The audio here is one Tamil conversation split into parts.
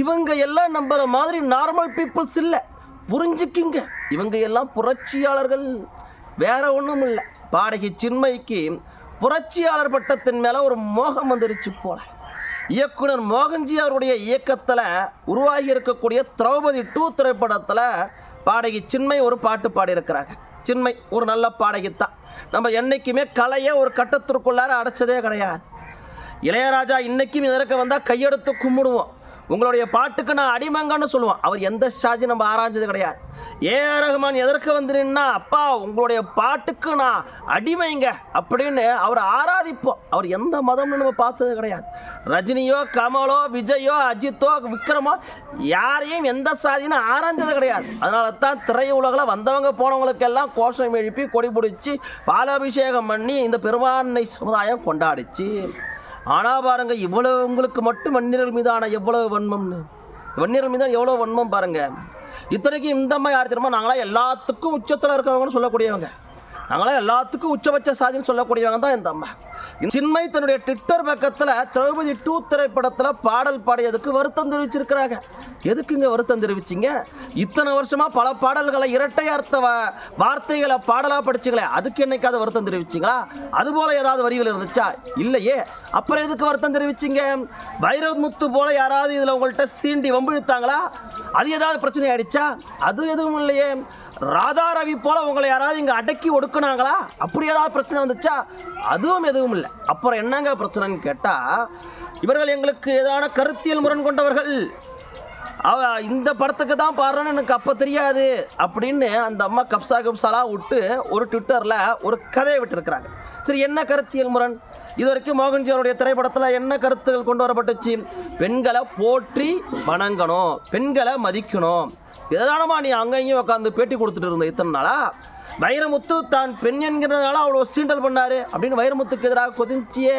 இவங்க எல்லாம் நம்மள மாதிரி நார்மல் பீப்புள்ஸ் இல்லை. புரிஞ்சுக்கிங்க. இவங்க எல்லாம் புரட்சியாளர்கள். வேற ஒன்றும் இல்லை. பாடகி சின்மைக்கு புரட்சியாளர் பட்டத்தின் மேலே ஒரு மோகம் வந்துடுச்சு போல. இயக்குனர் மோகன்ஜி அவருடைய இயக்கத்தில் உருவாகி இருக்கக்கூடிய திரௌபதி டூ திரைப்படத்தில் பாடகி சின்மை ஒரு பாட்டு பாடியிருக்கிறாங்க. சின்மை ஒரு நல்ல பாடகி தான். நம்ம என்றைக்குமே கலையை ஒரு கட்டத்திற்குள்ளார அடைச்சதே கிடையாது. இளையராஜா இன்றைக்கும் இதற்கு வந்தால் கையெடுத்து கும்பிடுவோம். உங்களுடைய பாட்டுக்கு நான் அடிமங்கன்னு சொல்லுவோம் அவர் எந்த சாதி நம்ம ஆராய்ஞ்சது கிடையாது. ஏ ரகுமான் எதற்கு வந்துருன்னா அப்பா உங்களுடைய பாட்டுக்கு நான் அடிமைங்க அப்படின்னு அவர் ஆராதிப்போம். அவர் எந்த மதம்னு நம்ம பார்த்தது கிடையாது. ரஜினியோ கமலோ விஜயோ அஜித்தோ விக்ரமோ யாரையும் எந்த சாதின்னு ஆராய்ஞ்சது கிடையாது. அதனால தான் திரையுலகில் வந்தவங்க போனவங்களுக்கெல்லாம் கோஷம் எழுப்பி கொடி பிடிச்சி பாலாபிஷேகம் பண்ணி இந்த பெரும்பான்மை சமுதாயம் கொண்டாடிச்சு. ஆனால் பாருங்க இவ்வளவு உங்களுக்கு மட்டும் வன்னியர்கள் மீதான எவ்வளவு வன்மம்னு? வன்னியர்கள் மீதான எவ்வளோ வன்மம் பாருங்க. இத்தனைக்கும் இந்த அம்மா யார் தெரியுமா? நாங்களாம் எல்லாத்துக்கும் உச்சத்தில் இருக்கவங்கன்னு சொல்லக்கூடியவங்க. நாங்களாம் எல்லாத்துக்கும் உச்சபட்ச சாதின்னு சொல்லக்கூடியவங்க தான் இந்த அம்மா. சின்மை தன்னுடைய ட்விட்டர் பக்கத்தில் திரௌபதி டூ திரைப்படத்தில் பாடல் பாடியதுக்கு வருத்தம் தெரிவிச்சிருக்கிறாங்க. எதுக்குங்க வருத்தம் தெரிவிச்சிங்க? இத்தனை வருஷமா பல பாடல்களை இரட்டை அர்த்த வார்த்தைகளை பாடலாக படிச்சுங்களே அதுக்கு என்னைக்காவது வருத்தம் தெரிவிச்சிங்களா? அதுபோல ஏதாவது வரிகள் இருந்துச்சா? இல்லையே. அப்புறம் எதுக்கு வருத்தம் தெரிவிச்சிங்க? வைரமுத்து போல யாராவது இதில் உங்கள்கிட்ட சீண்டி வம்பிழுத்தாங்களா? அது ஏதாவது பிரச்சனை ஆயிடுச்சா? அது எதுவும் இல்லையே. ராதா ரவி போல உங்களை யாராவது இங்கே அடக்கி ஒடுக்குனாங்களா? அப்படி ஏதாவது பிரச்சனை வந்துச்சா? அதுவும் எதுவும் இல்லை. அப்புறம் என்னங்க பிரச்சனைன்னு கேட்டால் இவர்கள் எங்களுக்கு எதிரான கருத்தியல் முரண் கொண்டவர்கள். அவ இந்த படத்துக்கு தான் பாடுறேன்னு எனக்கு அப்போ தெரியாது அப்படின்னு அந்த அம்மா கப்சா கப்சாலாம் விட்டு ஒரு ட்விட்டரில் ஒரு கதையை விட்டுருக்குறாங்க. சரி என்ன கருத்தியல் முரண் இது வரைக்கும் மோகன்ஜி அவருடைய திரைப்படத்தில் என்ன கருத்துகள் கொண்டு வரப்பட்டுச்சு? பெண்களை போற்றி வணங்கணும் பெண்களை மதிக்கணும். எதானமா நீ அங்கேயும் உட்காந்து பேட்டி கொடுத்துட்டு இருந்த இத்தனை நாளா? வைரமுத்து தான் பெண் என்கிறதுனால அவ்வளோ சீண்டல் பண்ணார் அப்படின்னு வைரமுத்துக்கு எதிராக கொதிச்சியே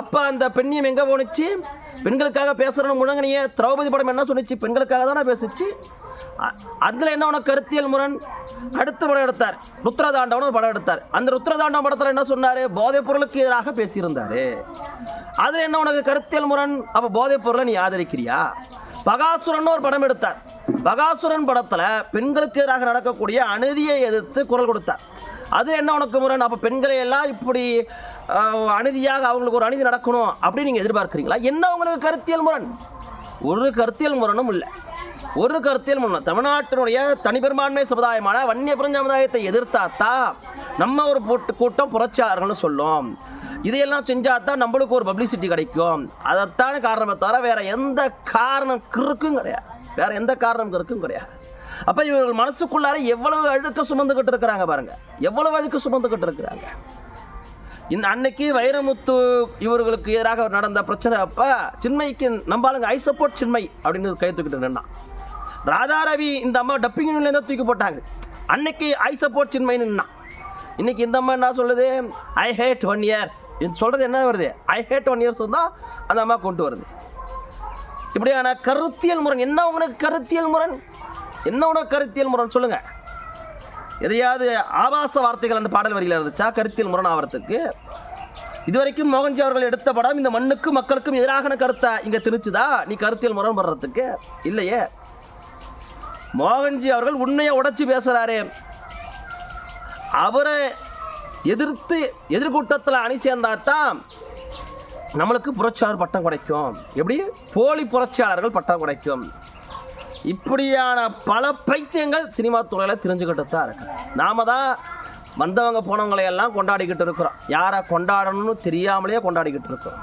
அப்போ அந்த பெண்ணியம் எங்கே போணுச்சு? பெண்களுக்காக பேசுகிறன்னு முழங்கினியே திரௌபதி படம் என்ன சொன்னிச்சு? பெண்களுக்காக தானே பேசிச்சு. அதில் என்ன உனக்கு கருத்தியல் முரண்? அடுத்த படம் எடுத்தார். ருத்ரதாண்டவன் ஒரு படம் எடுத்தார். அந்த ருத்ரதாண்டவன் படத்தில் என்ன சொன்னார்? போதைப் பொருளுக்கு எதிராக பேசியிருந்தார். அதில் என்ன உனக்கு கருத்தியல் முரண்? அப்போ போதைப் பொருளை நீ ஆதரிக்கிறியா? பகாசுரன் ஒரு படம் எடுத்தார். பகாசுரன் படத்தில் பெண்களுக்கு எதிராக நடக்கக்கூடிய அநீதியை எதிர்த்து குரல் கொடுத்தார். அது என்ன உனக்கு முரண்? அப்போ பெண்களை எல்லாம் இப்படி அநீதியாக அவங்களுக்கு ஒரு அநீதி நடக்கணும் அப்படின்னு நீங்கள் எதிர்பார்க்குறீங்களா? என்ன உங்களுக்கு கருத்தியல் முரண்? ஒரு கருத்தியல் முரணும் இல்லை. ஒரு கருத்தியல் முரண். தமிழ்நாட்டினுடைய தனிபெரும்பான்மை சமுதாயமான வன்னிய பிறந்த சமுதாயத்தை எதிர்த்தாத்தான் நம்ம ஒரு போட்டு கூட்டம் புரட்சியாளர்கள்னு சொல்லும். இதையெல்லாம் செஞ்சால் தான் நம்மளுக்கு ஒரு பப்ளிசிட்டி கிடைக்கும். அதைத்தான காரணமே தவிர வேற எந்த காரணம் கிறுக்கும் கிடையாது. வேற எந்த காரணம் கிறுக்கும் கிடையாது. அப்போ இவர்கள் மனசுக்குள்ளார எவ்வளவு அழுக்க சுமந்துக்கிட்டு இருக்கிறாங்க பாருங்க. எவ்வளவு அழுக்க சுமந்துக்கிட்டு இருக்கிறாங்க. இந்த அன்னைக்கு வைரமுத்து இவர்களுக்கு எதிராக நடந்த பிரச்சனை அப்போ சின்மைக்கு நம்பாளுங்க ஐ சப்போர்ட் சின்மை அப்படின்னு கை தூக்கிட்டு நின்னான். ராதாரவி இந்த அம்மா டப்பிங் தூக்கி போட்டாங்க. அன்னைக்கு ஐ சப்போர்ட் சின்மைன்னு நின்னான். இன்னைக்கு இந்த அம்மா என்ன சொல்லுது? ஐ ஹேட் ஒன் இயர்ஸ் இது சொல்கிறது என்ன வருது? ஐ ஹேட் ஒன் இயர்ஸ் தான் அந்த அம்மா கொண்டு வருது. இப்படியான கருத்தியல் முரண் என்ன உங்களுக்கு கருத்தியல் முரண்? என்னோட கருத்தியல் முரண் சொல்லுங்க. எதையாவது ஆபாச வார்த்தைகள் அந்த பாடல் வரியில் இருந்துச்சா? கருத்தியல் முரண் ஆகிறதுக்கு இதுவரைக்கும் மோகன்ஜி அவர்கள் எடுத்த படம் இந்த மண்ணுக்கும் மக்களுக்கும் எதிரான கருத்தை? இங்கே திணிச்சுதா? நீ கருத்தியல் முரண் படுறதுக்கு. இல்லையே. மோகன்ஜி அவர்கள் உண்மையை உடச்சி பேசுகிறாரு அவரை எதிர்த்து எதிர்கூட்டத்தில் அணி சேர்ந்தாதான் நம்மளுக்கு புரட்சியாளர் பட்டம் கிடைக்கும். எப்படி? போலி புரட்சியாளர்கள் பட்டம் கிடைக்கும். இப்படியான பல பைத்தியங்கள் சினிமா துறையில் தெரிஞ்சுக்கிட்டு தான் இருக்கு. நாம தான் வந்தவங்க போனவங்களையெல்லாம் கொண்டாடிக்கிட்டு இருக்கிறோம். யாரை கொண்டாடணும்னு தெரியாமலேயே கொண்டாடிக்கிட்டு இருக்கிறோம்.